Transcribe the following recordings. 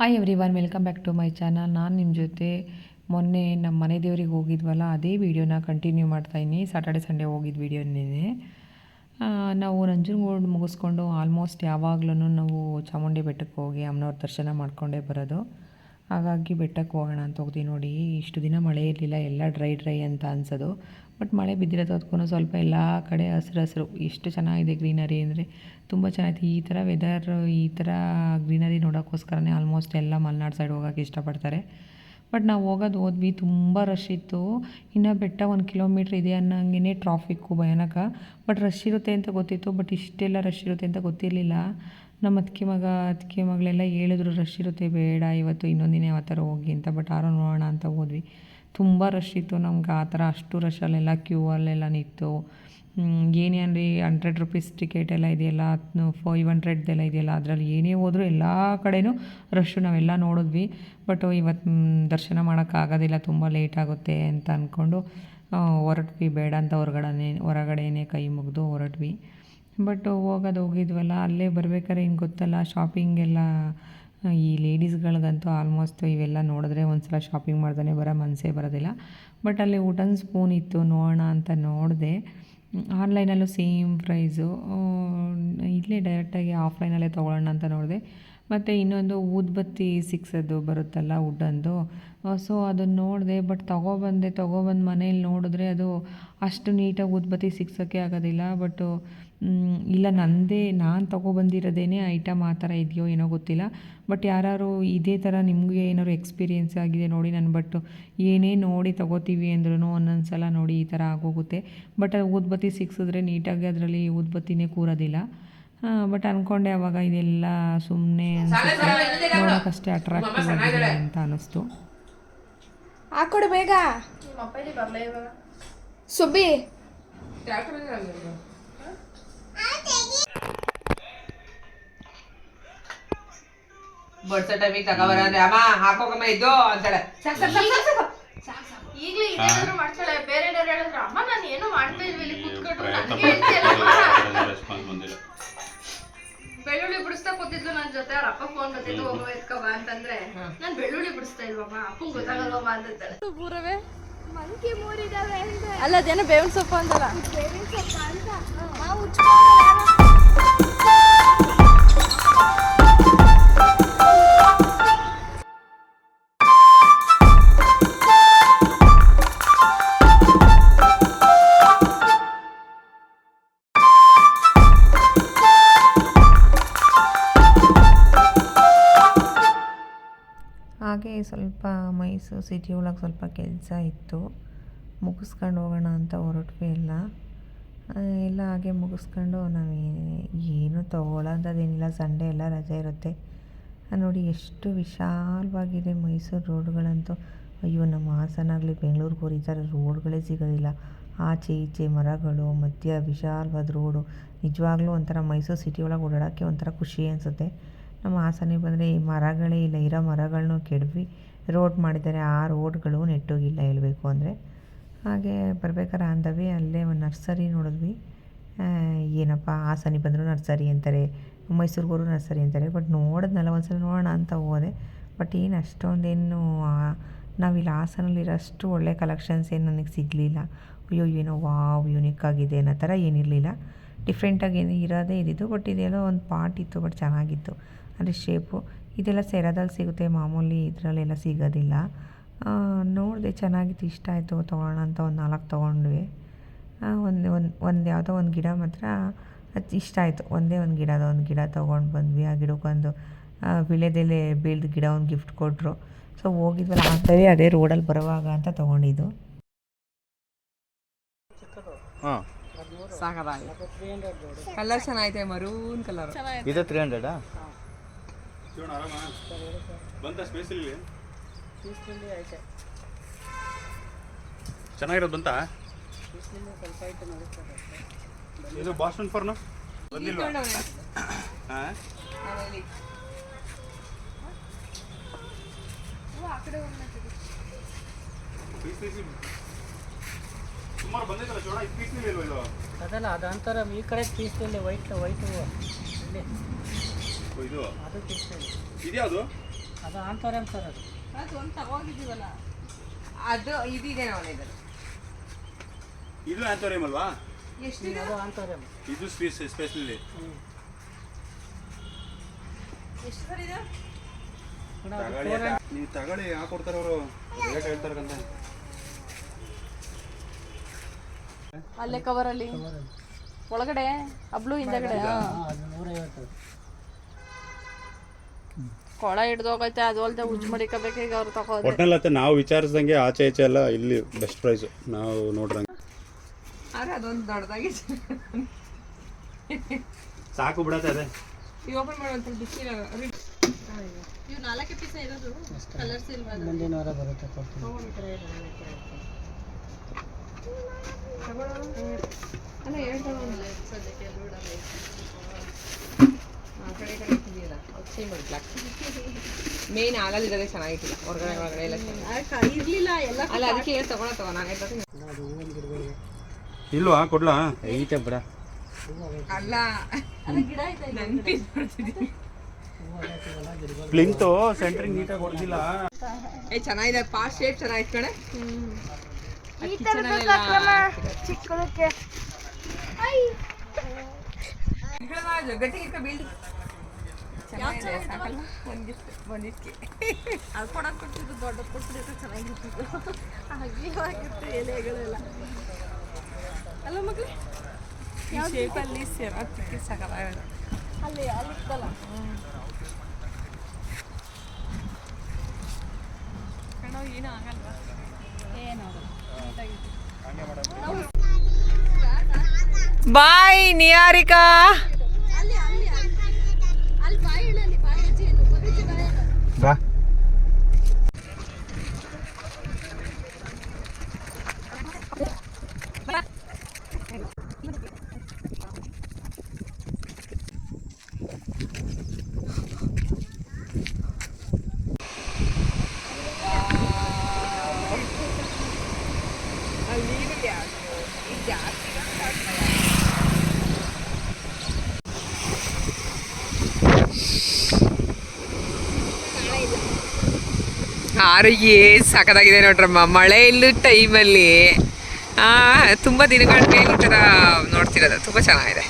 Hi everyone welcome back to my channel ನಾನು ನಿಮ್ಮ ಜೊತೆ ಮೊನ್ನೆ ನಮ್ಮ ಮನೆ ದೇವ್ರಿಗೆ ಹೋಗಿದ್ವಲ್ಲ, ಅದೇ ವೀಡಿಯೋನ ಕಂಟಿನ್ಯೂ ಮಾಡ್ತಾಯಿನಿ ಸಾಟರ್ಡೆ ಸಂಡೇ ಹೋಗಿದ್ದ ವೀಡಿಯೋನೇ ನಾವು ನಂಜನಗೂಡು ಮುಗಿಸ್ಕೊಂಡು ಆಲ್ಮೋಸ್ಟ್ ಯಾವಾಗ್ಲೂ ನಾವು ಚಾಮುಂಡಿ ಬೆಟ್ಟಕ್ಕೆ ಹೋಗಿ ಅಮ್ಮನವ್ರ ದರ್ಶನ ಮಾಡಿಕೊಂಡೇ ಬರೋದು. ಹಾಗಾಗಿ ಬೆಟ್ಟಕ್ಕೆ ಹೋಗೋಣ ಅಂತ ಹೋಗ್ತೀವಿ ನೋಡಿ. ಇಷ್ಟು ದಿನ ಮಳೆ ಇರಲಿಲ್ಲ, ಎಲ್ಲ ಡ್ರೈ ಡ್ರೈ ಅಂತ ಅನ್ಸೋದು. ಬಟ್ ಮಳೆ ಬಿದ್ದಿರೋದಕ್ಕೂ ಸ್ವಲ್ಪ ಎಲ್ಲ ಕಡೆ ಹಸಿರು ಹಸಿರು. ಎಷ್ಟು ಚೆನ್ನಾಗಿದೆ ಗ್ರೀನರಿ ಅಂದರೆ ತುಂಬ ಚೆನ್ನಾಗಿದೆ. ಈ ಥರ ವೆದರ್ ಈ ಥರ ಗ್ರೀನರಿ ನೋಡೋಕ್ಕೋಸ್ಕರನೇ ಆಲ್ಮೋಸ್ಟ್ ಎಲ್ಲ ಮಲೆನಾಡು ಸೈಡ್ ಹೋಗೋಕ್ಕೆ ಇಷ್ಟಪಡ್ತಾರೆ. ಬಟ್ ನಾವು ಹೋಗೋದು ಹೋದ್ವಿ, ತುಂಬ ರಶ್ ಇತ್ತು. ಇನ್ನು ಬೆಟ್ಟ ಒಂದು ಕಿಲೋಮೀಟ್ರ್ ಇದೆ ಅನ್ನೋಂಗೆ ಟ್ರಾಫಿಕ್ಕು ಭಯಾನಕ. ಬಟ್ ರಶ್ ಇರುತ್ತೆ ಅಂತ ಗೊತ್ತಿತ್ತು, ಬಟ್ ಇಷ್ಟೆಲ್ಲ ರಶ್ ಇರುತ್ತೆ ಅಂತ ಗೊತ್ತಿರಲಿಲ್ಲ. ನಮ್ಮ ಅತ್ತಿಗೆ ಮಗ, ಅತ್ತಿಗೆ ಮಗಳೆಲ್ಲ ಹೇಳಿದ್ರು ರಶ್ ಇರುತ್ತೆ, ಬೇಡ, ಇವತ್ತು ಇನ್ನೊಂದಿನ ದಿನ ಯಾವ ಥರ ಹೋಗಿ ಅಂತ. ಬಟ್ ಆರೋ ನೋಡೋಣ ಅಂತ ಹೋದ್ವಿ. ತುಂಬ ರಶ್ ಇತ್ತು ನಮ್ಗೆ ಆ ಥರ ಅಷ್ಟು ರಶಲ್ಲೆಲ್ಲ ಕ್ಯೂ ಅಲ್ಲೆಲ್ಲ ನಿಂತು. ಏನೇ ಅಂದರೆ ಹಂಡ್ರೆಡ್ ರುಪೀಸ್ ಟಿಕೆಟ್ ಎಲ್ಲ ಇದೆಯಲ್ಲ ಫೈವ್ ಹಂಡ್ರೆಡ್ದೆಲ್ಲ ಇದೆಯಲ್ಲ, ಅದರಲ್ಲಿ ಏನೇ ಹೋದರೂ ಎಲ್ಲ ಕಡೆಯೂ ರಶ್ಶು ನಾವೆಲ್ಲ ನೋಡಿದ್ವಿ. ಬಟ್ ಇವತ್ತು ದರ್ಶನ ಮಾಡೋಕ್ಕಾಗೋದಿಲ್ಲ ತುಂಬ ಲೇಟ್ ಆಗುತ್ತೆ ಅಂತ ಅಂದ್ಕೊಂಡು ಹೊರಟ್ವಿ. ಬೇಡ ಅಂತ ಹೊರಗಡೆ ಹೊರಗಡೆನೇ ಕೈ ಮುಗಿದು ಹೊರಟ್ವಿ. ಬಟ್ ಹೋಗೋದು ಹೋಗಿದ್ವಲ್ಲ, ಅಲ್ಲೇ ಬರ್ಬೇಕಾದ್ರೆ ಹಿಂಗೆ ಗೊತ್ತಲ್ಲ ಶಾಪಿಂಗ್ ಎಲ್ಲ ಈ ಲೇಡೀಸ್ಗಳಿಗಂತೂ ಆಲ್ಮೋಸ್ಟ್ ಇವೆಲ್ಲ ನೋಡಿದ್ರೆ ಒಂದು ಸಲ ಶಾಪಿಂಗ್ ಮಾಡ್ದೇ ಬರೋ ಮನಸ್ಸೇ ಬರೋದಿಲ್ಲ. ಬಟ್ ಅಲ್ಲಿ ಊಟನ್ ಸ್ಪೂನ್ ಇತ್ತು, ನೋಡೋಣ ಅಂತ ನೋಡಿದೆ. ಆನ್ಲೈನಲ್ಲೂ ಸೇಮ್ ಪ್ರೈಸು. ಇಲ್ಲೇ ಡೈರೆಕ್ಟಾಗಿ ಆಫ್ಲೈನಲ್ಲೇ ತೊಗೊಳ್ಳೋಣ ಅಂತ ನೋಡಿದೆ. ಮತ್ತು ಇನ್ನೊಂದು ಊದ್ಬತ್ತಿ ಸಿಕ್ಸೋದು ಬರುತ್ತಲ್ಲ ವುಡ್ಡಂದು ಸೊ ಅದನ್ನು ನೋಡಿದೆ. ಬಟ್ ತೊಗೊಬಂದೆ, ತೊಗೊಬಂದು ಮನೇಲಿ ನೋಡಿದ್ರೆ ಅದು ಅಷ್ಟು ನೀಟಾಗಿ ಊದ್ಬತ್ತಿ ಸಿಕ್ಸೋಕ್ಕೆ ಆಗೋದಿಲ್ಲ. ಬಟ್ಟು ಇಲ್ಲ ನನ್ನದೇ ನಾನು ತೊಗೊಬಂದಿರೋದೇನೆ ಐಟಮ್ ಆ ಥರ ಇದೆಯೋ ಏನೋ ಗೊತ್ತಿಲ್ಲ. ಬಟ್ ಯಾರು ಇದೇ ಥರ ನಿಮಗೆ ಏನಾದ್ರು ಎಕ್ಸ್ಪೀರಿಯೆನ್ಸ್ ಆಗಿದೆ ನೋಡಿ ನಾನು ಬಟ್ ಏನೇ ನೋಡಿ ತೊಗೋತೀವಿ ಅಂದ್ರೂ ಒಂದೊಂದು ಸಲ ನೋಡಿ ಈ ಥರ ಆಗೋಗುತ್ತೆ. ಬಟ್ ಅದು ಊದ್ಬತ್ತಿ ಸಿಕ್ಸಿದ್ರೆ ನೀಟಾಗಿ ಅದರಲ್ಲಿ ಊದ್ಬತ್ತಿನೇ ಕೂರೋದಿಲ್ಲ. ಬಟ್ ಅಂದ್ಕೊಂಡೆ ಅವಾಗ ಇದೆಲ್ಲ ಸುಮ್ಮನೆ ಅನಿಸುತ್ತೆ. ನೋಡೋಕ್ಕಷ್ಟೇ ಅಟ್ರಾಕ್ಟಿವ್ ಆಗಿದೆ ಅಂತ ಅನ್ನಿಸ್ತು ಹಾಕೊಡು ಬೇಗ. ಸುಬ್ಬಿ. ಬಡ್ಸೋ ಟೈಮಿಗೆ ತಗೊಬರಂದ್ರೆ ಅಮ್ಮ ಹಾಕೋಕಮ್ಮ ಇದ್ದು ಅಂತಾಳೆ. ಸಾಕ್ ಸಾಕ್ ಸಾಕ್ ಸಾಕ್ ಸಾಕ್. ಈಗ್ಲೇ ಇದೇನಾದ್ರು ಮಾಡ್ತಾಳೆ. ಬೇರೆ ಹೇಳಿದ್ರು ಅಮ್ಮ ನಾನು ಏನು ಮಾಡ್ತಾ ಇಲ್ಲಿ ಕೂತ್ಕೊಂಡು ನನಗೆ ರೆಸ್ಪಾನ್ಸ್ ಬಂದಿಲ್ಲ. ಬೆಳ್ಳುಳ್ಳಿ ಬಿಡಿಸ್ತಾ ಕೂತಿದ್ಲು ನನ್ನ ಜೊತೆ. ಅವ್ರ ಅಪ್ಪ ಫೋನ್ ಬರ್ತಿದ್ದು ಹೋಗೋ ಎತ್ಕವ ಅಂತಂದ್ರೆ ನಾನು ಬೆಳ್ಳುಳ್ಳಿ ಬಿಡಿಸ್ತಾ ಇಲ್ವಮ್ಮ ಅಪ್ಪ ಗೊತ್ತಾಗಲ್ವಮ್ಮ ಅಂತಂತಾಳೆ. ಪೂರವೇ ಮಂಕಿ ಮೂರಿದಾವೆ ಅಲ್ಲ ಅದೇನೋ ಬೇವಿನ ಸೊಪ್ಪು ಅಂತಲ್ಲ ಬೇವಿನ ಸೊಪ್ಪು ಅಂತ. ನಾವು ಉಚ್ಕೊಂಡು ಸ್ವಲ್ಪ ಮೈಸೂರು ಸಿಟಿ ಒಳಗೆ ಸ್ವಲ್ಪ ಕೆಲಸ ಇತ್ತು. ಮುಗಿಸ್ಕೊಂಡು ಹೋಗೋಣ ಅಂತ ಹೊರಟ್ವಿ ಎಲ್ಲ. ಎಲ್ಲ ಹಾಗೆ ಮುಗಿಸ್ಕೊಂಡು ನಾವು ಏನು ತೊಗೊಳ್ಳೋಂಥದ್ದೇನಿಲ್ಲ ಸಂಡೇ ಎಲ್ಲ ರಜೆ ಇರುತ್ತೆ. ನೋಡಿ ಎಷ್ಟು ವಿಶಾಲವಾಗಿದೆ ಮೈಸೂರು ರೋಡ್ಗಳಂತೂ. ಅಯ್ಯೋ, ನಮ್ಮ ಹಾಸನಾಗಲಿ ಬೆಂಗಳೂರಿಗೆ ಈ ಥರ ರೋಡ್ಗಳೇ ಸಿಗೋದಿಲ್ಲ. ಆಚೆ ಈಚೆ ಮರಗಳು, ಮಧ್ಯ ವಿಶಾಲವಾದ ರೋಡು. ನಿಜವಾಗ್ಲೂ ಒಂಥರ ಮೈಸೂರು ಸಿಟಿ ಒಳಗೆ ಓಡಾಡೋಕ್ಕೆ ಒಂಥರ ಖುಷಿ ಅನಿಸುತ್ತೆ. ನಮ್ಮ ಹಾಸನಿಗೆ ಬಂದರೆ ಈ ಮರಗಳೇ ಇಲ್ಲ. ಇರೋ ಮರಗಳನ್ನೂ ಕೆಡವಿ. ರೋಡ್ ಮಾಡಿದ್ದಾರೆ. ಆ ರೋಡ್ಗಳು ನೆಟ್ಟೋಗಿಲ್ಲ ಹೇಳಬೇಕು ಅಂದರೆ. ಹಾಗೆ ಬರ್ಬೇಕಾದ್ರೆ ಅಂದವಿ, ಅಲ್ಲೇ ಒಂದು ನರ್ಸರಿ ನೋಡಿದ್ವಿ. ಏನಪ್ಪ ಹಾಸನಿಗೆ ಬಂದರೂ ನರ್ಸರಿ ಅಂತಾರೆ, ಮೈಸೂರಿಗೋರು ನರ್ಸರಿ ಅಂತಾರೆ. ಬಟ್ ನೋಡಿದ್ನಲ್ಲ ಒಂದ್ಸಲ ನೋಡೋಣ ಅಂತ ಹೋದೆ. ಬಟ್ ಏನು ಅಷ್ಟೊಂದೇನು ನಾವಿಲ್ಲಿ ಹಾಸನಲ್ಲಿರೋಷ್ಟು ಒಳ್ಳೆ ಕಲೆಕ್ಷನ್ಸ್ ಏನು ನನಗೆ ಸಿಗಲಿಲ್ಲ. ಅಯ್ಯೋ, ಏನೋ ವಾವ್ ಯುನಿಕ್ ಆಗಿದೆ ಅನ್ನೋ ಥರ ಏನಿರಲಿಲ್ಲ ಡಿಫ್ರೆಂಟಾಗಿ ಏನು ಇರೋದೇ ಇದ್ದಿದ್ದು, ಬಟ್ ಇದೆಲ್ಲೋ ಒಂದು ಪಾರ್ಟ್ ಇತ್ತು, ಬಟ್ ಚೆನ್ನಾಗಿತ್ತು. ಅಂದರೆ ಶೇಪು ಇದೆಲ್ಲ ಸೆರದಲ್ಲಿ ಸಿಗುತ್ತೆ ಮಾಮೂಲಿ ಇದರಲ್ಲೆಲ್ಲ ಸಿಗೋದಿಲ್ಲ. ನೋಡಿದೆ ಚೆನ್ನಾಗಿತ್ತು ಇಷ್ಟ ಆಯಿತು ತೊಗೊಳ್ಳೋಣ ಅಂತ ಒಂದು ನಾಲ್ಕು ತೊಗೊಂಡ್ವಿ. ಒಂದು ಒಂದು ಒಂದು ಯಾವುದೋ ಒಂದು ಗಿಡ ಮಾತ್ರ ಅದು ಇಷ್ಟ ಆಯಿತು. ಒಂದೇ ಒಂದು ಗಿಡದ ಒಂದು ಗಿಡ ತೊಗೊಂಡು ಬಂದ್ವಿ. ಆ ಗಿಡಕ್ಕೊಂದು ವಿಳೆದೆಲೆ ಬೀಳ್ದು ಗಿಡ ಒಂದು ಗಿಫ್ಟ್ ಕೊಟ್ಟರು ಸೊ ಹೋಗಿದ್ವಲ್ಲ ಆಗ್ತದೆ ಅದೇ ರೋಡಲ್ಲಿ ಬರುವಾಗ ಅಂತ ತೊಗೊಂಡಿದ್ದು. ಹಾಂ. ಕಲರ್ ಚೆನ್ನಾಗಿದೆ ಮರೂನ್ ಕಲರ್ ಇದು ತ್ರೀ ಹಂಡ್ರೆಡಾ ಬಂತ ಸ್ಪೇಸ್ ಇಲ್ಲಿ ಚೆನ್ನಾಗಿರೋದು ಬಂತ? ಇದು ಬಾಸ್ಟನ್ ಫರ್ನು? ಹಾಂ? ಸುಮಾರು ಬಂದಿದ್ದಲ್ಲ ಚೋಡ ಅದಲ್ಲ, ಅದಂತರ ಈ ಕಡೆ ಪೀಸ್ನಲ್ಲಿ ವೈಟ್ ವೈಟ್ ಹೂವು. ಇದು. ಇದ್ಯಾವುದು? ಅದು ಆಂತೋರಿಯಂ ಸರ್ ಅದು. ಅದು ಒಂದು ತಗೋಗಿದ್ದೀವಲ್ಲ. ಅದು ಇದಿದೆ ಅವನಿಗೆ ಇದು ಆಂಥೋರಿಯಂ ಅಲ್ವಾ? ಎಷ್ಟಿದೆ? ಅದು ಆಂತೋರಿಯಂ. ಇದು ಸ್ಪೀಸ್ ಸ್ಪೆಷಲಿ ಎಷ್ಟು ತಗೊಳ್ಳಿ ನೀವು ತಗೊಳ್ಳಿ ಯಾಕೆ ಕೊಡ್ತಾರೆ ಅವರು. ರೇಟ್ ಹೇಳ್ತಾರಂತ. ಅಲ್ಲೇ ಕವರಲ್ಲಿ ಒಳಗಡೆ ಅಬ್ಳು ಹಿಂದಗಡೆ ಅದು ನೂರೈವತ್ತು. ಕೊಳ ಹಿಡ್ದೋಗೈತೆ ಅದು ಅಲ್ದೆ ಹುಚ್ಚು ಮಡಿಕೋಬೇಕು ಈಗ ಅವ್ರು ತಗೋ ಒಟ್ನಲ್ಲಿ ಅತ್ತೆ ನಾವು ವಿಚಾರಿಸ್ದಂಗೆ ಆಚೆ ಈಚೆ ಎಲ್ಲ ಇಲ್ಲಿ ಬೆಸ್ಟ್ ಪ್ರೈಸು ನಾವು ನೋಡ್ರಂಗೆ ಆದ್ರೆ ಅದೊಂದು ದೊಡ್ಡದಾಗಿ ಸಾಕು ಬಿಡತ್ತೆ ಅದೇ. ಈ ಓಪನ್ ಮಾಡುವಂತ ಬಿಸಿ ಇವು ನಾಲ್ಕು ಪೀಸ ಇರೋದು? ಕಲರ್ಸ್ ಇಲ್ವಾ ಮುಂದಿನ ವಾರ ಬರುತ್ತೆ ಕೊಡ್ತೀನಿ. ಅಲ್ಲ ಹೇಳ್ತಾವ ಸದ್ಯಕ್ಕೆ ಎಲ್ಲ ಬಿಡಲ್ಲ. ಸೇಮ್ ಅದು ಮೇನ್ ಹಾಲಲ್ಲಿರೋದೇ ಚೆನ್ನಾಗಿಟ್ಟಿಲ್ಲ ಹೊರಗಡೆ ಒಳಗಡೆ ಎಲ್ಲ ಇರಲಿಲ್ಲ ಎಲ್ಲ ಅಲ್ಲ ಅದಕ್ಕೆ ಏನು ತಗೊಳ ತಗೋ ನಾನು ಇಲ್ವಾ ಕೊಡ್ಲಾ? ಐತೆ ಬಿಡ. ಅಲ್ಲ ಗಿಡ ಐತೆ ಪ್ಲಿಂತು ಸೆಂಟ್ರಿಂಗ್ ನೀಟಾಗಿ ಹೊಡೆದಿಲ್ಲ. ಏ ಚೆನ್ನಾಗಿದೆ ಪಾಸ್ಟ್ ಶೇಪ್ ಚೆನ್ನಾಗಿತ್ತು ಕಣೆ. ಈ ತರದ ಚಿಕ್ಕದಕ್ಕೆ. ಐ ಗಟ್ಟಿ ಇಟ್ಕೊ ಬೀಳ್ದು ಚೆನ್ನಾಗಿದೆ ಸಾಕಲ್ಲ? ಒಂದಿಷ್ಟು ಅದು ಕೊಡ್ತಿದ್ದು ದೊಡ್ಡದು ಚೆನ್ನಾಗಿರ್ತಿತ್ತು. ಅಗ್ಲಿವಾಗಿತ್ತು ಎಲೆಗಳೆಲ್ಲ. ಅಲ್ಲ ಮಗ್ಳಿ ಈ ಶೇಪಲ್ಲಿ ಸೇರೋದಕ್ಕೆ ಅಲ್ಲಿ ಅಲ್ಲಿ ಇತ್ತಲ್ಲ? ಕಣೋ ಏನೂ ಆಗಲ್ವಾ? ಬಾಯ್ ನಿಯಾರಿಕಾ ಅಲ್ಲಿ ಅಲ್ಲಿ ಅಲ್ಲಿ ಅಲ್ಲಿ ಬಾಯಿ ಇಡಲಿ ಬಾಯಿ ಹಚ್ಚಿ ಇದು ಬರೀತಿ ಬಾಯಿ ಇಡು. ಬಾ ಅಲ್ಲಿ ನೀರಿದೆ ಇದು ಜಾಸ್ತಿ ಏನ್ ಸಖತ್ತಾಗಿದೆ ನೋಡ್ರಮ್ಮ. ಮಳೆ ಇಲ್ಲ ಟೈಮಲ್ಲಿ ತುಂಬ ದಿನಗಳ ಮೇಲೆ ಈ ಥರ ನೋಡ್ತಿರೋದು. ತುಂಬ ಚೆನ್ನಾಗಿದೆ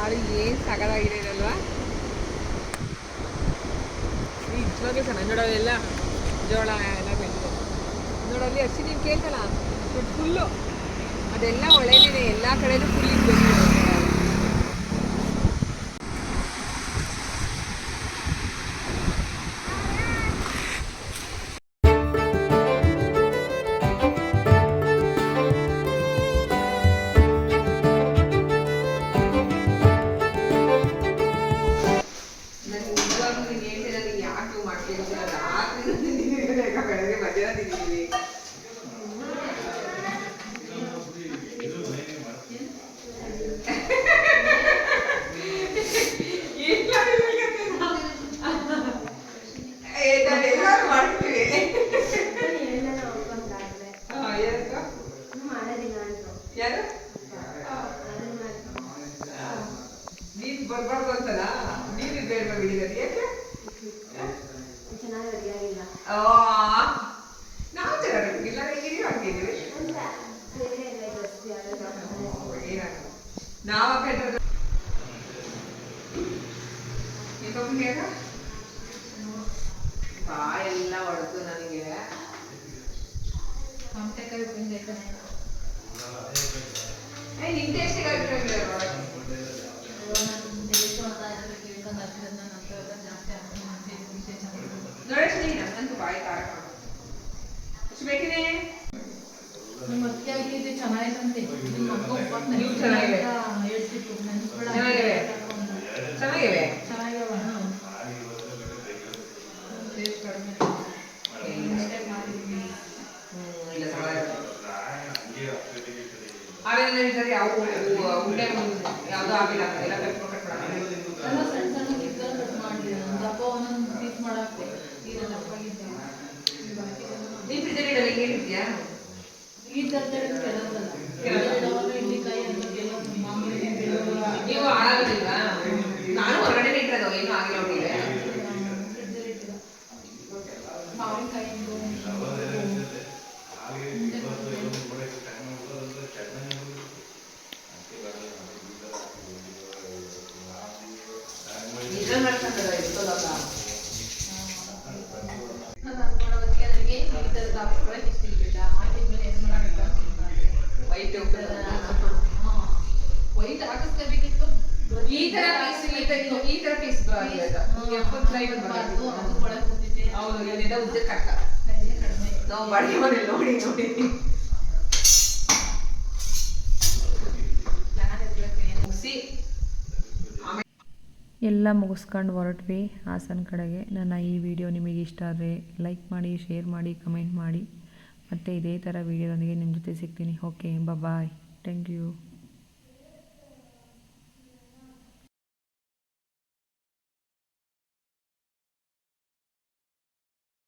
ಆರು ಏನು ಸಖತ್ತಾಗಿದೆ ಇದಲ್ವಾ ನಿಜವಾಗ್ಲೂ ಚೆನ್ನಾಗಿ ನೋಡೋದೆಲ್ಲ ಜೋಳ ಎಲ್ಲ ಬೆಳೆದಿದೆ ನೋಡಲ್ಲಿ ಅಷ್ಟು ನೀನು ಕೇಳ್ತಲ್ಲ ಫುಲ್ಲು ಅದೆಲ್ಲ ಒಳ್ಳೆಯದೇ ಎಲ್ಲ ಕಡೆನೂ ಫುಲ್ ಇದ್ದು ಮಾಡ್ತೀವಿ? ಯಾರು? ನೀನ್ ಬರ್ಬಾರ್ದು ಅಂತಲ್ಲ ನೀನು ಬೇಡ ಬಿಡಿದಾರೆ ಯಾಕೆ? ನಾವು ಚೆನ್ನಾಗಿಲ್ಲ ಹೇಗಿದೀವಿ ಹಾಕಿದ್ದೀವಿ ನಾವು ಬಾ ಎಲ್ಲ ಹೊಡೆದು ನನಗೆ ಏ ನಿನ್ ಟೇಸ್ಟಿಗೆ ಆಗ್ತಿರಲಿಲ್ಲ ನೋಡೋಣ ನಂತೂ ಬಾಯಿ ಖಾರ ಎಷ್ಟು ಬೇಕಿದೆ ನೀವು ಚೆನ್ನಾಗಿವೆ ಚೆನ್ನಾಗಿವೆ ಚೆನ್ನಾಗಿವೆ ಹ್ಮ್, ಇಲ್ಲ ಚೆನ್ನಾಗಿದೆ. ಆ ಆಮೇಲೆ ಸರಿ ಯಾವ ಉಂಡೆ ಯಾವುದೋ ಆಗಿಲ್ಲ ಎಲ್ಲ ಕಟ್ ಕಟ್ ಎಲ್ಲ ಸಣ್ಣ ಸಣ್ಣ ಕಿತ್ತಲ್ಲಿ ಕಟ್ ಮಾಡಿ ದಪ್ಪ ಒಂದೊಂದು ಪೀಸ್ ಮಾಡಕ್ಕೆ ದಪ್ಪಾಗಿದ್ದೆ. ನೀನು ಈ ಅಂತ ಮಾಮೂಲಿ ನೀವು ನಾನು ಹೊರಗಡೆ ಇಟ್ಟಿರೋದು. ಏನೂ ಆಗಿಲ್ಲ ಹೋಗಿಲ್ಲ ಫ್ರಿಡ್ಜಲ್ಲಿ ಇಟ್ಟಿಲ್ಲ ಮಾವಿನಕಾಯಿ ಇದ್ರಲ್ಲಿ ಮಾಡ್ಕೊಂಡ್ರೆ ಇರ್ತದಲ್ಲ ನಾನು ಅನ್ಕೊಳ್ಳೋದಕ್ಕೆ ನನಗೆ ಈ ಥರದ ಹಾಕ್ಸ್ಕೊಳಕ್ಕೆ ಇಷ್ಟ ಇಲ್ಲ ಹಾಕಿದ್ಮೇಲೆ ಏನು ಮಾಡೋಕ್ಕೆ ವೈಟ್ ವೈಟ್ ಹಾಕಿಸ್ಕೋಬೇಕಿತ್ತು ಈ ತರ ಪೀಸ್ ಈ ತರ ಈ ತರ ಪೀಸ್ ಅದು ಒಳಗೆ ಕೂತಿದ್ದೆ. ಹೌದು ಇಲ್ಲಿಂದ ಉದ್ದ ಕಟ್ಟ. ಕೈಗೆ ಕಡಿಮೆ. ನಾವು ಬಾಡಿಗೆ ಮನೆ ನೋಡಿ. ನೋಡಿ ನಾನು ಎದ್ರಕ್ಕೆ ಮುಗಿಸಿ. ಎಲ್ಲ ಮುಗಿಸ್ಕೊಂಡು ಹೊರಟ್ವಿ ಹಾಸನ ಕಡೆಗೆ. ನನ್ನ ಈ ವಿಡಿಯೋ ನಿಮಗೆ ಇಷ್ಟ ಆದರೆ ಲೈಕ್ ಮಾಡಿ ಶೇರ್ ಮಾಡಿ ಕಮೆಂಟ್ ಮಾಡಿ. ಮತ್ತು ಇದೇ ಥರ ವೀಡಿಯೋದೊಂದಿಗೆ ನಿಮ್ಮ ಜೊತೆ ಸಿಗ್ತೀನಿ. Okay bye thank you